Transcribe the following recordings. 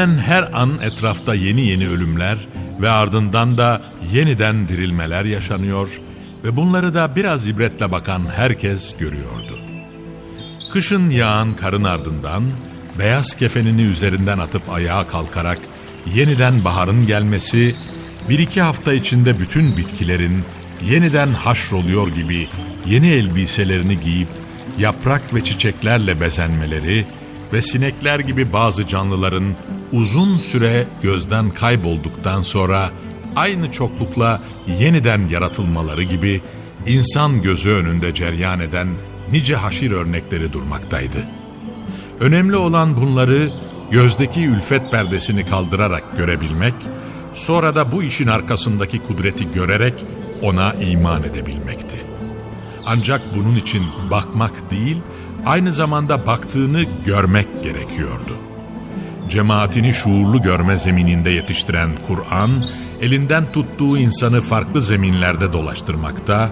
Hemen her an etrafta yeni yeni ölümler ve ardından da yeniden dirilmeler yaşanıyor ve bunları da biraz ibretle bakan herkes görüyordu. Kışın yağan karın ardından beyaz kefenini üzerinden atıp ayağa kalkarak yeniden baharın gelmesi, bir iki hafta içinde bütün bitkilerin yeniden haşroluyor gibi yeni elbiselerini giyip yaprak ve çiçeklerle bezenmeleri ve sinekler gibi bazı canlıların uzun süre gözden kaybolduktan sonra aynı çoklukla yeniden yaratılmaları gibi insan gözü önünde ceryan eden nice haşir örnekleri durmaktaydı. Önemli olan bunları gözdeki ülfet perdesini kaldırarak görebilmek, sonra da bu işin arkasındaki kudreti görerek ona iman edebilmekti. Ancak bunun için bakmak değil, aynı zamanda baktığını görmek gerekiyordu. Cemaatini şuurlu görme zemininde yetiştiren Kur'an, elinden tuttuğu insanı farklı zeminlerde dolaştırmakta,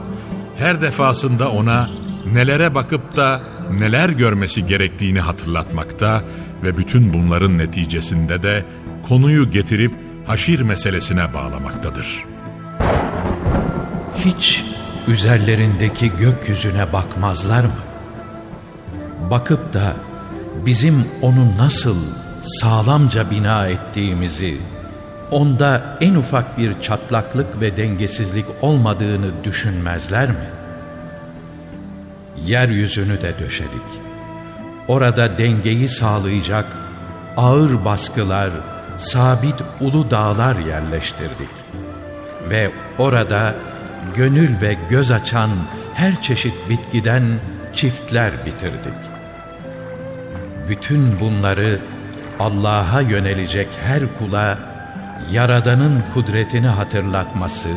her defasında ona nelere bakıp da neler görmesi gerektiğini hatırlatmakta ve bütün bunların neticesinde de konuyu getirip haşir meselesine bağlamaktadır. Hiç üzerlerindeki gökyüzüne bakmazlar mı? Bakıp da bizim onu nasıl sağlamca bina ettiğimizi, onda en ufak bir çatlaklık ve dengesizlik olmadığını düşünmezler mi? Yeryüzünü de döşedik. Orada dengeyi sağlayacak ağır baskılar, sabit ulu dağlar yerleştirdik. Ve orada gönül ve göz açan her çeşit bitkiden çiftler bitirdik. Bütün bunları Allah'a yönelecek her kula Yaradan'ın kudretini hatırlatması,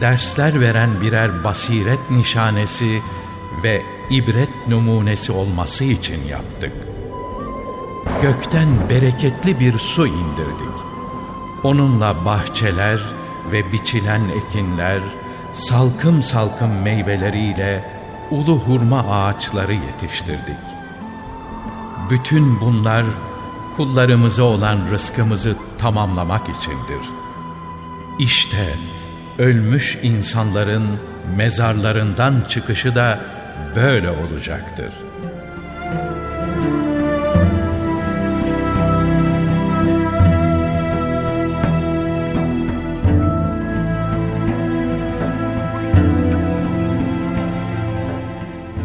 dersler veren birer basiret nişanesi ve ibret numunesi olması için yaptık. Gökten bereketli bir su indirdik. Onunla bahçeler ve biçilen ekinler, salkım salkım meyveleriyle ulu hurma ağaçları yetiştirdik. Bütün bunlar kullarımıza olan rızkımızı tamamlamak içindir. İşte ölmüş insanların mezarlarından çıkışı da böyle olacaktır.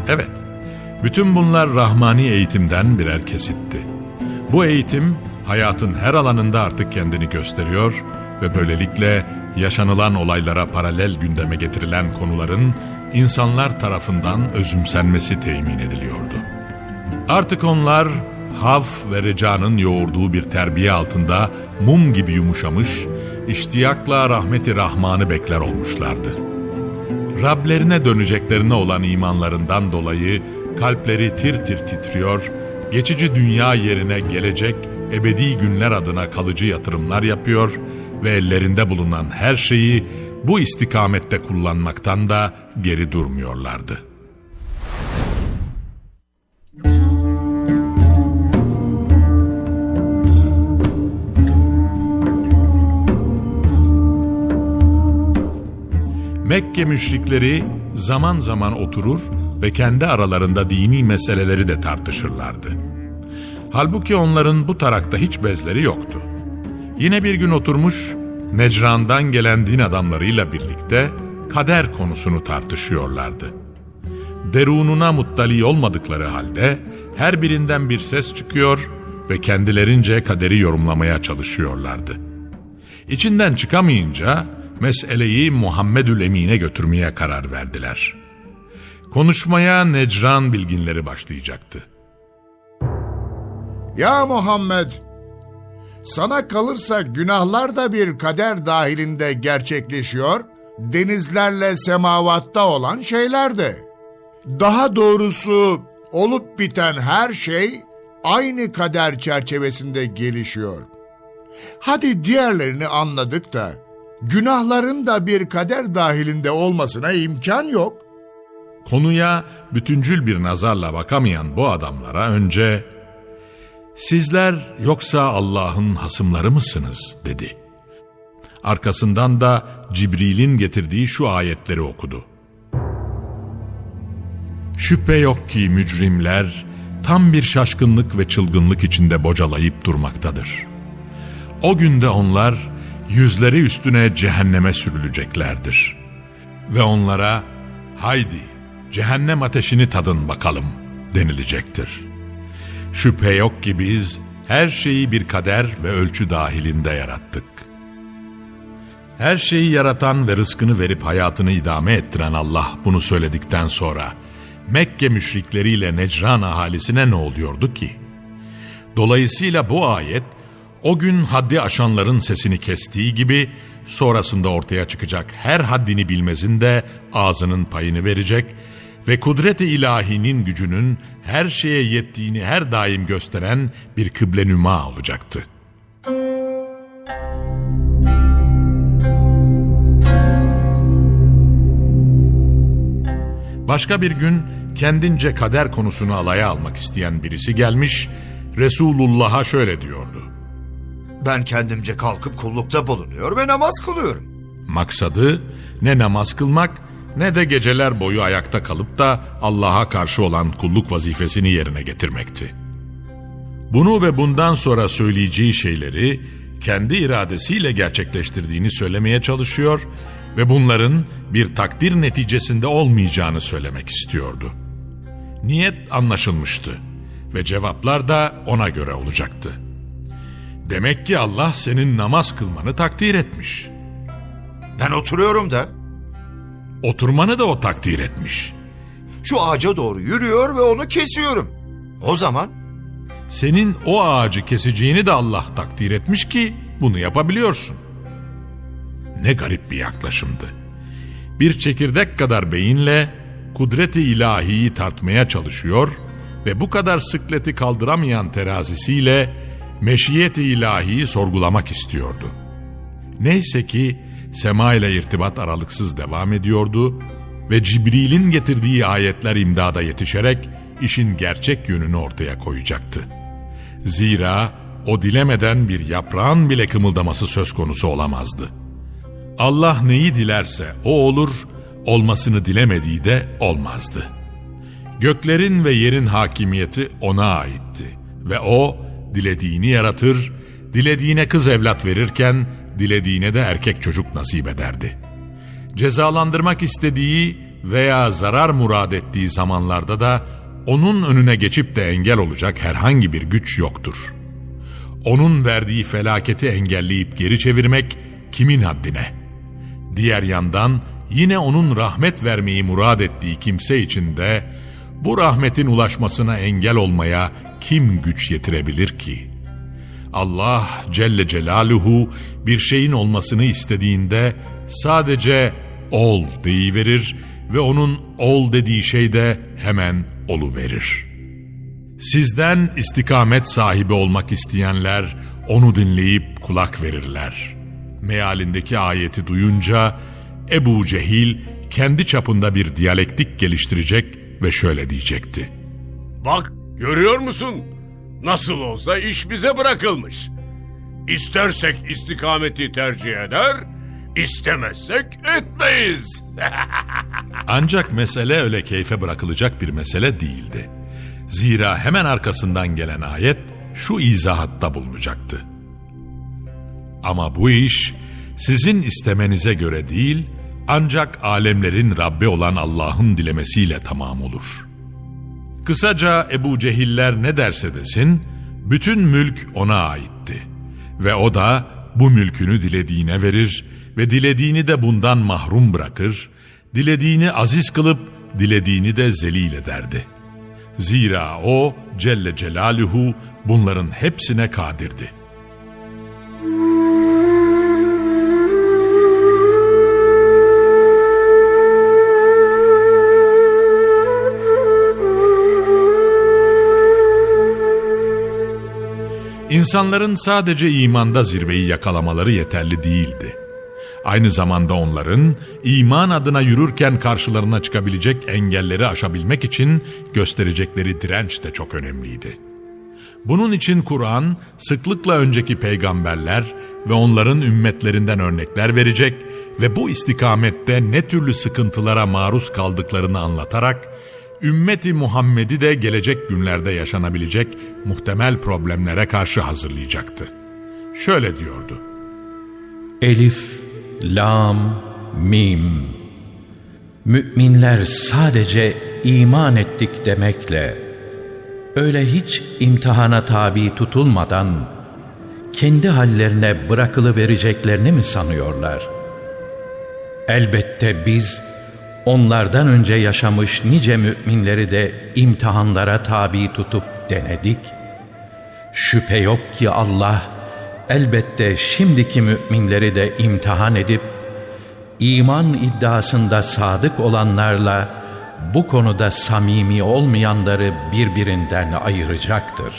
Evet, bütün bunlar rahmani eğitimden birer kesitti. Bu eğitim hayatın her alanında artık kendini gösteriyor ve böylelikle yaşanılan olaylara paralel gündeme getirilen konuların insanlar tarafından özümsenmesi temin ediliyordu. Artık onlar haf ve recanın yoğurduğu bir terbiye altında mum gibi yumuşamış, iştiyakla rahmeti rahmanı bekler olmuşlardı. Rablerine döneceklerine olan imanlarından dolayı kalpleri tir tir titriyor geçici dünya yerine gelecek ebedi günler adına kalıcı yatırımlar yapıyor ve ellerinde bulunan her şeyi bu istikamette kullanmaktan da geri durmuyorlardı. Mekke müşrikleri zaman zaman oturur ve kendi aralarında dini meseleleri de tartışırlardı. Halbuki onların bu tarakta hiç bezleri yoktu. Yine bir gün oturmuş, Necran'dan gelen din adamlarıyla birlikte kader konusunu tartışıyorlardı. Derununa muttali olmadıkları halde her birinden bir ses çıkıyor ve kendilerince kaderi yorumlamaya çalışıyorlardı. İçinden çıkamayınca meseleyi Muhammedül Emin'e götürmeye karar verdiler. Konuşmaya Necran bilginleri başlayacaktı. Ya Muhammed! Sana kalırsa günahlar da bir kader dahilinde gerçekleşiyor, denizlerle semavatta olan şeyler de. Daha doğrusu olup biten her şey aynı kader çerçevesinde gelişiyor. Hadi diğerlerini anladık da, günahların da bir kader dahilinde olmasına imkan yok. Konuya bütüncül bir nazarla bakamayan bu adamlara önce "Sizler yoksa Allah'ın hasımları mısınız?" dedi. Arkasından da Cibril'in getirdiği şu ayetleri okudu. Şüphe yok ki mücrimler tam bir şaşkınlık ve çılgınlık içinde bocalayıp durmaktadır. O günde onlar yüzleri üstüne cehenneme sürüleceklerdir. Ve onlara haydi cehennem ateşini tadın bakalım denilecektir. Şüphe yok ki biz her şeyi bir kader ve ölçü dahilinde yarattık. Her şeyi yaratan ve rızkını verip hayatını idame ettiren Allah bunu söyledikten sonra Mekke müşrikleriyle Necran ahalisine ne oluyordu ki? Dolayısıyla bu ayet o gün haddi aşanların sesini kestiği gibi sonrasında ortaya çıkacak her haddini bilmezin de ağzının payını verecek ve kudret-i ilahinin gücünün her şeye yettiğini her daim gösteren bir kıble nüma olacaktı. Başka bir gün kendince kader konusunu alaya almak isteyen birisi gelmiş, Resulullah'a şöyle diyordu. Ben kendimce kalkıp kullukta bulunuyor ve namaz kılıyorum. Maksadı ne namaz kılmak ne de geceler boyu ayakta kalıp da Allah'a karşı olan kulluk vazifesini yerine getirmekti. Bunu ve bundan sonra söyleyeceği şeyleri kendi iradesiyle gerçekleştirdiğini söylemeye çalışıyor ve bunların bir takdir neticesinde olmayacağını söylemek istiyordu. Niyet anlaşılmıştı ve cevaplar da ona göre olacaktı. Demek ki Allah senin namaz kılmanı takdir etmiş. Ben oturuyorum da Oturmanı da o takdir etmiş. şu ağaca doğru yürüyor ve onu kesiyorum. O zaman Senin o ağacı keseceğini de Allah takdir etmiş ki bunu yapabiliyorsun. Ne garip bir yaklaşımdı. Bir çekirdek kadar beyinle kudreti ilahiyi tartmaya çalışıyor ve bu kadar sıkleti kaldıramayan terazisiyle meşiyeti ilahiyi sorgulamak istiyordu. Neyse ki sema ile irtibat aralıksız devam ediyordu ve Cibril'in getirdiği ayetler imdada yetişerek işin gerçek yönünü ortaya koyacaktı. Zira o dilemeden bir yaprağın bile kımıldaması söz konusu olamazdı. Allah neyi dilerse o olur, olmasını dilemediği de olmazdı. Göklerin ve yerin hakimiyeti ona aitti ve o dilediğini yaratır, dilediğine kız evlat verirken dilediğine de erkek çocuk nasip ederdi. Cezalandırmak istediği veya zarar murad ettiği zamanlarda da onun önüne geçip de engel olacak herhangi bir güç yoktur. Onun verdiği felaketi engelleyip geri çevirmek kimin haddine? Diğer yandan yine onun rahmet vermeyi murad ettiği kimse için de bu rahmetin ulaşmasına engel olmaya kim güç yetirebilir ki? Allah Celle Celaluhu bir şeyin olmasını istediğinde sadece ol deyiverir ve onun ol dediği şey de hemen verir. Sizden istikamet sahibi olmak isteyenler onu dinleyip kulak verirler. Mealindeki ayeti duyunca Ebu Cehil kendi çapında bir diyalektik geliştirecek ve şöyle diyecekti. Bak görüyor musun? Nasıl olsa iş bize bırakılmış. İstersek istikameti tercih eder, istemezsek etmeyiz. Ancak mesele öyle keyfe bırakılacak bir mesele değildi. Zira hemen arkasından gelen ayet şu izahatta bulunacaktı. Ama bu iş sizin istemenize göre değil, ancak alemlerin Rabbi olan Allah'ın dilemesiyle tamam olur. Kısaca Ebu Cehiller ne derse desin, bütün mülk ona aitti. Ve o da bu mülkünü dilediğine verir ve dilediğini de bundan mahrum bırakır, dilediğini aziz kılıp dilediğini de zelil ederdi. Zira o Celle Celaluhu bunların hepsine kadirdi. İnsanların sadece imanda zirveyi yakalamaları yeterli değildi. Aynı zamanda onların iman adına yürürken karşılarına çıkabilecek engelleri aşabilmek için gösterecekleri direnç de çok önemliydi. Bunun için Kur'an sıklıkla önceki peygamberler ve onların ümmetlerinden örnekler verecek ve bu istikamette ne türlü sıkıntılara maruz kaldıklarını anlatarak ümmeti Muhammed'i de gelecek günlerde yaşanabilecek muhtemel problemlere karşı hazırlayacaktı. Şöyle diyordu. Elif, Lam, Mim. Müminler sadece iman ettik demekle, öyle hiç imtihana tabi tutulmadan, kendi hallerine bırakılı vereceklerini mi sanıyorlar? Elbette biz, onlardan önce yaşamış nice müminleri de imtihanlara tabi tutup denedik. Şüphe yok ki Allah, elbette şimdiki müminleri de imtihan edip, iman iddiasında sadık olanlarla bu konuda samimi olmayanları birbirinden ayıracaktır.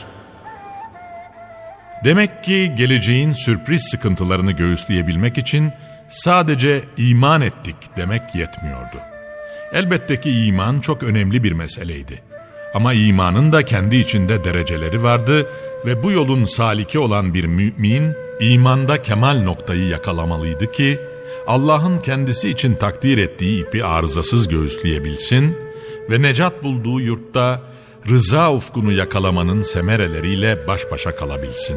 Demek ki geleceğin sürpriz sıkıntılarını göğüsleyebilmek için sadece iman ettik demek yetmiyordu. Elbette ki iman çok önemli bir meseleydi. Ama imanın da kendi içinde dereceleri vardı ve bu yolun saliki olan bir mümin imanda kemal noktayı yakalamalıydı ki Allah'ın kendisi için takdir ettiği ipi arızasız göğüsleyebilsin ve necat bulduğu yurtta rıza ufkunu yakalamanın semereleriyle baş başa kalabilsin.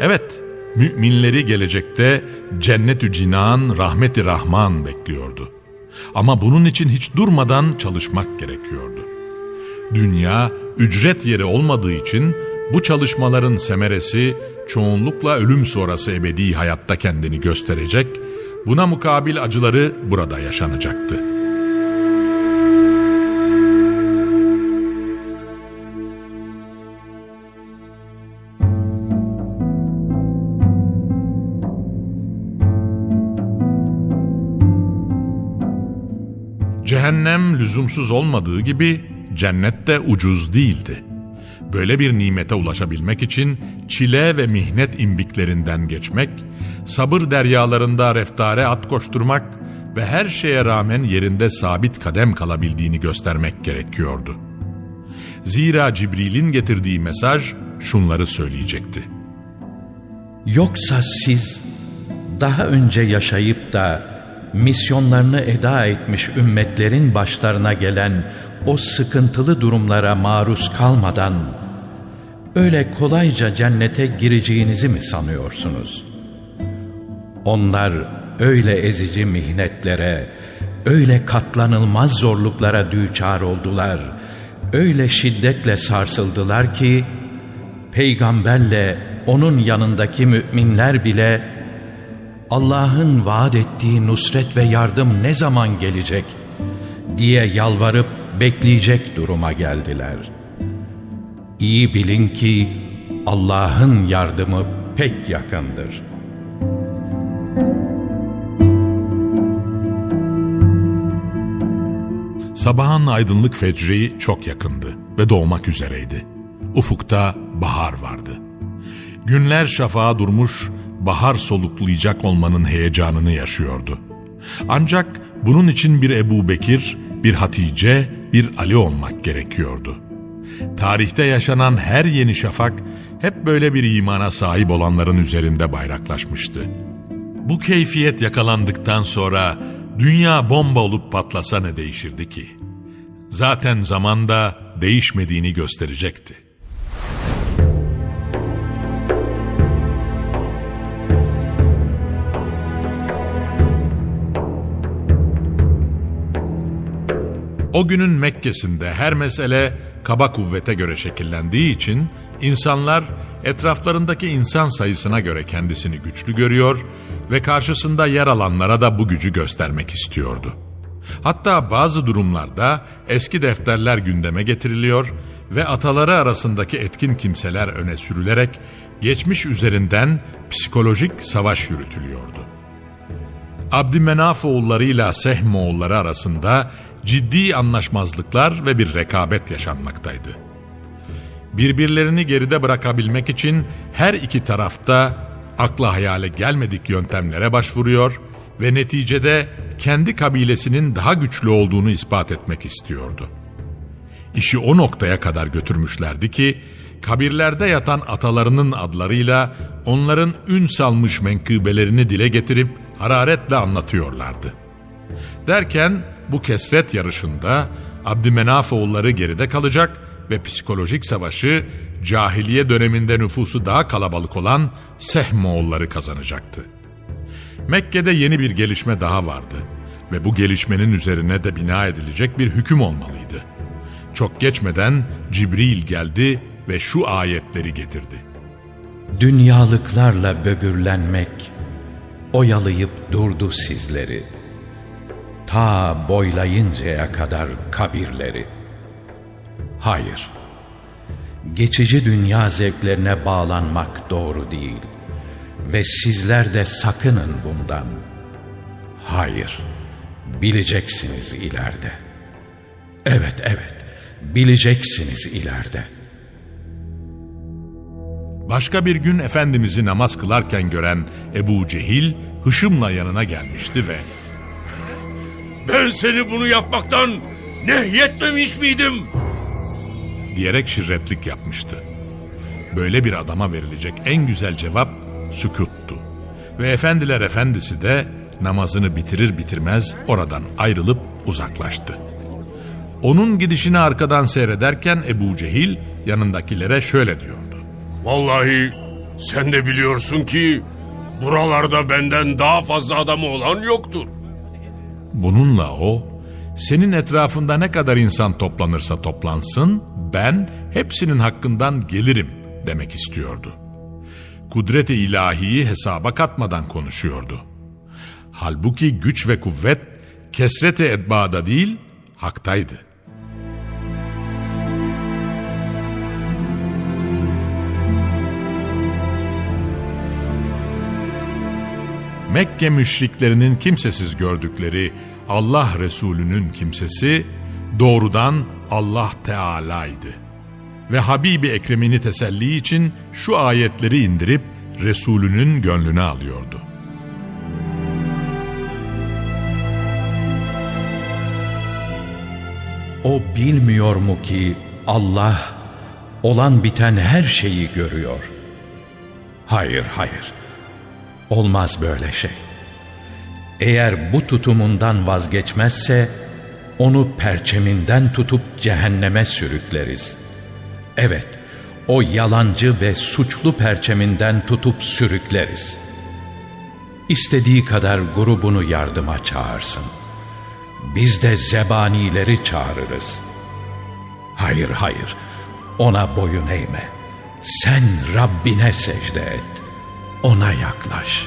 Evet, müminleri gelecekte cennet-ü cinan, rahmeti rahman bekliyordu. Ama bunun için hiç durmadan çalışmak gerekiyordu. Dünya ücret yeri olmadığı için bu çalışmaların semeresi çoğunlukla ölüm sonrası ebedi hayatta kendini gösterecek, buna mukabil acıları burada yaşanacaktı. Cehennem lüzumsuz olmadığı gibi cennet de ucuz değildi. Böyle bir nimete ulaşabilmek için çile ve mihnet imbiklerinden geçmek, sabır deryalarında reftare at koşturmak ve her şeye rağmen yerinde sabit kadem kalabildiğini göstermek gerekiyordu. Zira Cibril'in getirdiği mesaj şunları söyleyecekti. Yoksa siz daha önce yaşayıp da misyonlarını eda etmiş ümmetlerin başlarına gelen o sıkıntılı durumlara maruz kalmadan öyle kolayca cennete gireceğinizi mi sanıyorsunuz? Onlar öyle ezici mihnetlere, öyle katlanılmaz zorluklara düçar oldular, öyle şiddetle sarsıldılar ki peygamberle onun yanındaki müminler bile Allah'ın vaat ettiği nusret ve yardım ne zaman gelecek diye yalvarıp bekleyecek duruma geldiler. İyi bilin ki Allah'ın yardımı pek yakındır. Sabahın aydınlık fecri çok yakındı. ve doğmak üzereydi. Ufukta bahar vardı. Günler şafağa durmuş, bahar soluklayacak olmanın heyecanını yaşıyordu. Ancak bunun için bir Ebu Bekir, bir Hatice, bir Ali olmak gerekiyordu. Tarihte yaşanan her yeni şafak hep böyle bir imana sahip olanların üzerinde bayraklaşmıştı. Bu keyfiyet yakalandıktan sonra dünya bomba olup patlasa ne değişirdi ki? Zaten zamanda değişmediğini gösterecekti. O günün Mekke'sinde her mesele kaba kuvvete göre şekillendiği için insanlar etraflarındaki insan sayısına göre kendisini güçlü görüyor ve karşısında yer alanlara da bu gücü göstermek istiyordu. Hatta bazı durumlarda eski defterler gündeme getiriliyor ve ataları arasındaki etkin kimseler öne sürülerek geçmiş üzerinden psikolojik savaş yürütülüyordu. Abdümenaf oğullarıyla Sehm oğulları arasında ciddi anlaşmazlıklar ve bir rekabet yaşanmaktaydı. Birbirlerini geride bırakabilmek için her iki tarafta akla hayale gelmedik yöntemlere başvuruyor ve neticede kendi kabilesinin daha güçlü olduğunu ispat etmek istiyordu. İşi o noktaya kadar götürmüşlerdi ki kabirlerde yatan atalarının adlarıyla onların ün salmış menkıbelerini dile getirip hararetle anlatıyorlardı. Derken bu kesret yarışında Abdümenaf oğulları geride kalacak ve psikolojik savaşı cahiliye döneminde nüfusu daha kalabalık olan Sehm oğulları kazanacaktı. Mekke'de yeni bir gelişme daha vardı ve bu gelişmenin üzerine de bina edilecek bir hüküm olmalıydı. Çok geçmeden Cibril geldi ve şu ayetleri getirdi. Dünyalıklarla böbürlenmek oyalayıp durdu sizleri. Ta boylayıncaya kadar kabirleri. Hayır, geçici dünya zevklerine bağlanmak doğru değil. Ve sizler de sakının bundan. Hayır, bileceksiniz ileride. Evet, evet, bileceksiniz ileride.'' Başka bir gün Efendimiz'i namaz kılarken gören Ebu Cehil hışımla yanına gelmişti ve Ben seni bunu yapmaktan nehyetmemiş miydim? diyerek şirretlik yapmıştı. Böyle bir adama verilecek en güzel cevap sükuttu. Ve efendiler efendisi de namazını bitirir bitirmez oradan ayrılıp uzaklaştı. Onun gidişini arkadan seyrederken Ebu Cehil yanındakilere şöyle diyordu. Vallahi sen de biliyorsun ki buralarda benden daha fazla adamı olan yoktur. Bununla o, senin etrafında ne kadar insan toplanırsa toplansın, ben hepsinin hakkından gelirim demek istiyordu. Kudret-i ilahiyi hesaba katmadan konuşuyordu. Halbuki güç ve kuvvet kesret-i edbada değil, haktaydı. Mekke müşriklerinin kimsesiz gördükleri Allah Resulü'nün kimsesi doğrudan Allah Teala'ydı. Ve Habibi Ekrem'ini teselli için şu ayetleri indirip Resulünün gönlüne alıyordu. O bilmiyor mu ki Allah olan biten her şeyi görüyor? Hayır, hayır. Olmaz böyle şey. Eğer bu tutumundan vazgeçmezse onu perçeminden tutup cehenneme sürükleriz. Evet, o yalancı ve suçlu perçeminden tutup sürükleriz. İstediği kadar grubunu yardıma çağırsın. Biz de zebanileri çağırırız. Hayır, hayır, ona boyun eğme. Sen Rabbine secde et. Ona yaklaş.